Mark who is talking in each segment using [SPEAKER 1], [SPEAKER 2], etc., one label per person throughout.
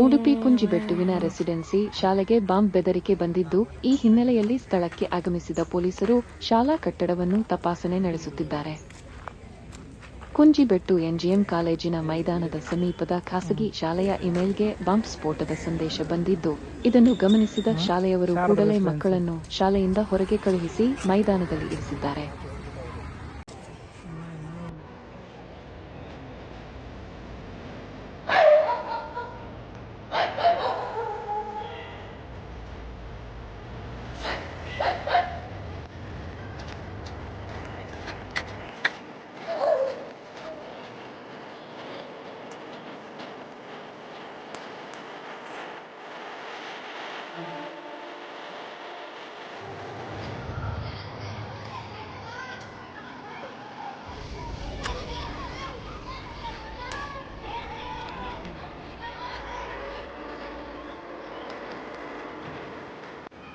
[SPEAKER 1] ಉಡುಪಿ ಕುಂಜಿಬೆಟ್ಟುವಿನ ರೆಸಿಡೆನ್ಸಿ ಶಾಲೆಗೆ ಬಾಂಬ್ ಬೆದರಿಕೆ ಬಂದಿದ್ದು, ಈ ಹಿನ್ನೆಲೆಯಲ್ಲಿ ಸ್ಥಳಕ್ಕೆ ಆಗಮಿಸಿದ ಪೊಲೀಸರು ಶಾಲಾ ಕಟ್ಟಡವನ್ನು ತಪಾಸಣೆ ನಡೆಸುತ್ತಿದ್ದಾರೆ. ಕುಂಜಿಬೆಟ್ಟು ಎನ್ಜಿಎಂ ಕಾಲೇಜಿನ ಮೈದಾನದ ಸಮೀಪದ ಖಾಸಗಿ ಶಾಲೆಯ ಇಮೇಲ್ಗೆ ಬಾಂಬ್ ಸ್ಫೋಟದ ಸಂದೇಶ ಬಂದಿದ್ದು, ಇದನ್ನು ಗಮನಿಸಿದ ಶಾಲೆಯವರು ಕೂಡಲೇ ಮಕ್ಕಳನ್ನು ಶಾಲೆಯಿಂದ ಹೊರಗೆ ಕಳುಹಿಸಿ ಮೈದಾನದಲ್ಲಿ ಇರಿಸಿದ್ದಾರೆ.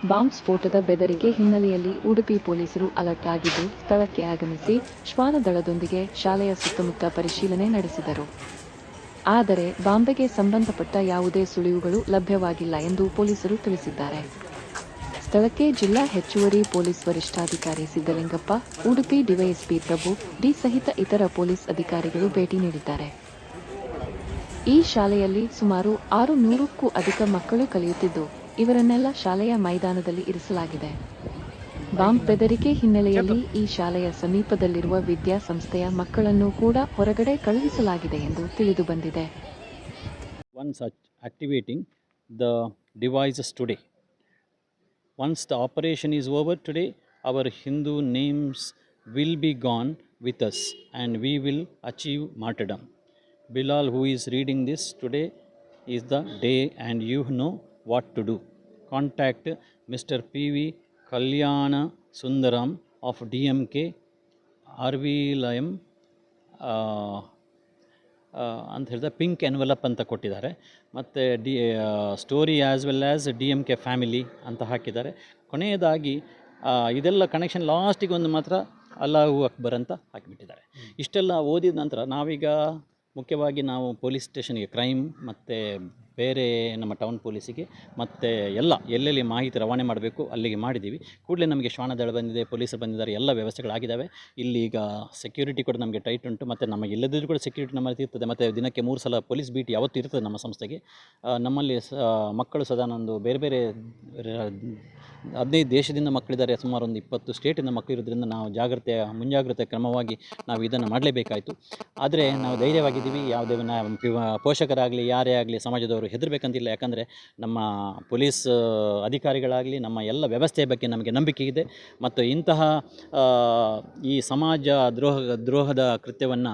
[SPEAKER 1] ಬಾಂಬ್ ಸ್ಫೋಟದ ಬೆದರಿಕೆ ಹಿನ್ನೆಲೆಯಲ್ಲಿ ಉಡುಪಿ ಪೊಲೀಸರು ಅಲರ್ಟ್ ಆಗಿದ್ದು, ಸ್ಥಳಕ್ಕೆ ಆಗಮಿಸಿ ಶ್ವಾನದಳದೊಂದಿಗೆ ಶಾಲೆಯ ಸುತ್ತಮುತ್ತ ಪರಿಶೀಲನೆ ನಡೆಸಿದರು. ಆದರೆ ಬಾಂಬೆಗೆ ಸಂಬಂಧಪಟ್ಟ ಯಾವುದೇ ಸುಳಿವುಗಳು ಲಭ್ಯವಾಗಿಲ್ಲ ಎಂದು ಪೊಲೀಸರು ತಿಳಿಸಿದ್ದಾರೆ. ಸ್ಥಳಕ್ಕೆ ಜಿಲ್ಲಾ ಹೆಚ್ಚುವರಿ ಪೊಲೀಸ್ ವರಿಷ್ಠಾಧಿಕಾರಿ ಸಿದ್ದಲಿಂಗಪ್ಪ ಉಡುಪಿ ಡಿವೈಎಸ್ಪಿ ಪ್ರಭು, ಡಿ ಸಹಿತ ಇತರ ಪೊಲೀಸ್ ಅಧಿಕಾರಿಗಳು ಭೇಟಿ ನೀಡಿದ್ದಾರೆ. ಈ ಶಾಲೆಯಲ್ಲಿ ಸುಮಾರು ಆರು ನೂರಕ್ಕೂ ಅಧಿಕ ಮಕ್ಕಳು ಕಲಿಯುತ್ತಿದ್ದು ಇವರನ್ನೆಲ್ಲ ಶಾಲೆಯ ಮೈದಾನದಲ್ಲಿ ಇರಿಸಲಾಗಿದೆ. ಬಾಂಬ್ ಬೆದರಿಕೆ ಹಿನ್ನೆಲೆಯಲ್ಲಿ ಈ ಶಾಲೆಯ ಸಮೀಪದಲ್ಲಿರುವ ವಿದ್ಯಾಸಂಸ್ಥೆಯ ಮಕ್ಕಳನ್ನು ಕೂಡ ಹೊರಗಡೆ ಕಳುಹಿಸಲಾಗಿದೆ ಎಂದು ತಿಳಿದುಬಂದಿದೆ
[SPEAKER 2] once once activating the devices today Once the operation is over today our Hindu names will be gone with us and we will achieve martyrdom Bilal who is reading this today is the day and you know what to do. Contact Mr. P.V. Kalyana Sundaram of DMK, R V ಲಯಮ್ ಅಂತ ಹೇಳಿದ pink envelope ಅಂತ ಕೊಟ್ಟಿದ್ದಾರೆ ಮತ್ತು the story as well as D M K family ಅಂತ ಹಾಕಿದ್ದಾರೆ ಕೊನೆಯದಾಗಿ ಇದೆಲ್ಲ connection ಲಾಸ್ಟಿಗೆ ಒಂದು ಮಾತ್ರ ಅಲ್ಲಾಹು ಅಕ್ಬರ್ ಅಂತ ಹಾಕಿಬಿಟ್ಟಿದ್ದಾರೆ ಇಷ್ಟೆಲ್ಲ ಓದಿದ ನಂತರ ನಾವೀಗ ಮುಖ್ಯವಾಗಿ ನಾವು ಪೊಲೀಸ್ ಸ್ಟೇಷನ್ಗೆ ಕ್ರೈಮ್ ಮತ್ತು ಬೇರೆ ನಮ್ಮ ಟೌನ್ ಪೊಲೀಸಿಗೆ ಮತ್ತು ಎಲ್ಲ, ಎಲ್ಲೆಲ್ಲಿ ಮಾಹಿತಿ ರವಾನೆ ಮಾಡಬೇಕು ಅಲ್ಲಿಗೆ ಮಾಡಿದ್ದೀವಿ. ಕೂಡಲೇ ನಮಗೆ ಶ್ವಾನದಳ ಬಂದಿದೆ ಪೊಲೀಸರು ಬಂದಿದ್ದಾರೆ, ಎಲ್ಲ ವ್ಯವಸ್ಥೆಗಳಾಗಿದ್ದಾವೆ ಇಲ್ಲಿ ಈಗ ಸೆಕ್ಯೂರಿಟಿ ಕೂಡ ನಮಗೆ ಟೈಟ್ ಉಂಟು. ಮತ್ತು ನಮಗೆ ಇಲ್ಲದಿದ್ದರೂ ಕೂಡ ಸೆಕ್ಯೂರಿಟಿ ನಮ್ಮಲ್ಲಿ ಇರ್ತದೆ. ಮತ್ತು ದಿನಕ್ಕೆ ಮೂರು ಸಲ ಪೊಲೀಸ್ ಬೀಟ್ ಯಾವತ್ತೂ ಇರ್ತದೆ ನಮ್ಮ ಸಂಸ್ಥೆಗೆ. ನಮ್ಮಲ್ಲಿ ಮಕ್ಕಳು ಸದಾ ಬೇರೆ ಬೇರೆ ಹದಿನೈದು ದೇಶದಿಂದ ಮಕ್ಕಳಿದ್ದಾರೆ. ಸುಮಾರು ಒಂದು ಇಪ್ಪತ್ತು ಸ್ಟೇಟಿಂದ ಮಕ್ಕಳು ಇರೋದ್ರಿಂದ ನಾವು ಜಾಗ್ರತೆ, ಮುಂಜಾಗ್ರತೆ ಕ್ರಮವಾಗಿ ನಾವು ಇದನ್ನು ಮಾಡಲೇಬೇಕಾಯಿತು. ಆದರೆ ನಾವು ಧೈರ್ಯವಾಗಿದ್ದೀವಿ. ಯಾವುದೇ ಪೋಷಕರಾಗಲಿ, ಯಾರೇ ಆಗಲಿ, ಸಮಾಜದವರು ಹೆದರಬೇಕಂತಿಲ್ಲ. ಯಾಕಂದರೆ ನಮ್ಮ ಪೊಲೀಸ್ ಅಧಿಕಾರಿಗಳಾಗಲಿ ನಮ್ಮ ಎಲ್ಲ ವ್ಯವಸ್ಥೆಯ ಬಗ್ಗೆ ನಮಗೆ ನಂಬಿಕೆ ಇದೆ. ಮತ್ತು ಇಂತಹ ಈ ಸಮಾಜ ದ್ರೋಹ, ದ್ರೋಹದ ಕೃತ್ಯವನ್ನು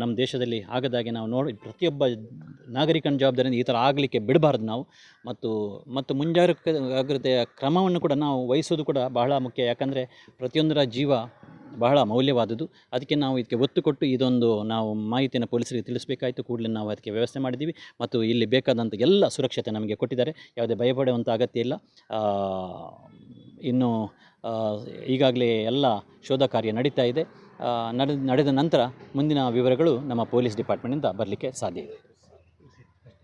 [SPEAKER 2] ನಮ್ಮ ದೇಶದಲ್ಲಿ ಆಗದಾಗೆ ನಾವು ನೋಡಿ, ಪ್ರತಿಯೊಬ್ಬ ನಾಗರಿಕನ ಜವಾಬ್ದಾರಿಯಿಂದ ಈ ಥರ ಆಗಲಿಕ್ಕೆ ಬಿಡಬಾರ್ದು ನಾವು. ಮತ್ತು ಮತ್ತು ಮುಂಜಾಗ್ರತೆಯ ಕ್ರಮವನ್ನು ಕೂಡ ನಾವು ವಹಿಸೋದು ಕೂಡ ಬಹಳ ಮುಖ್ಯ. ಯಾಕಂದರೆ ಪ್ರತಿಯೊಂದರ ಜೀವ ಬಹಳ ಮೌಲ್ಯವಾದದ್ದು. ಅದಕ್ಕೆ ನಾವು ಇದಕ್ಕೆ ಒತ್ತು ಕೊಟ್ಟು ಇದೊಂದು ನಾವು ಮಾಹಿತಿಯನ್ನು ಪೊಲೀಸರಿಗೆ ತಿಳಿಸಬೇಕಾಯಿತು. ಕೂಡಲೇ ನಾವು ಅದಕ್ಕೆ ವ್ಯವಸ್ಥೆ ಮಾಡಿದ್ದೀವಿ. ಮತ್ತು ಇಲ್ಲಿ ಬೇಕಾದಂಥ ಎಲ್ಲ ಸುರಕ್ಷತೆ ನಮಗೆ ಕೊಟ್ಟಿದ್ದಾರೆ. ಯಾವುದೇ ಭಯಪಡುವಂಥ ಅಗತ್ಯ ಇಲ್ಲ. ಇನ್ನು ಈಗಾಗಲೇ ಎಲ್ಲ ಶೋಧ ಕಾರ್ಯ ನಡೀತಾ ಇದೆ. ನಡೆದ ನಂತರ ಮುಂದಿನ ವಿವರಗಳು ನಮ್ಮ ಪೊಲೀಸ್ ಡಿಪಾರ್ಟ್ಮೆಂಟಿಂದ ಬರಲಿಕ್ಕೆ ಸಾಧ್ಯ ಇದೆ.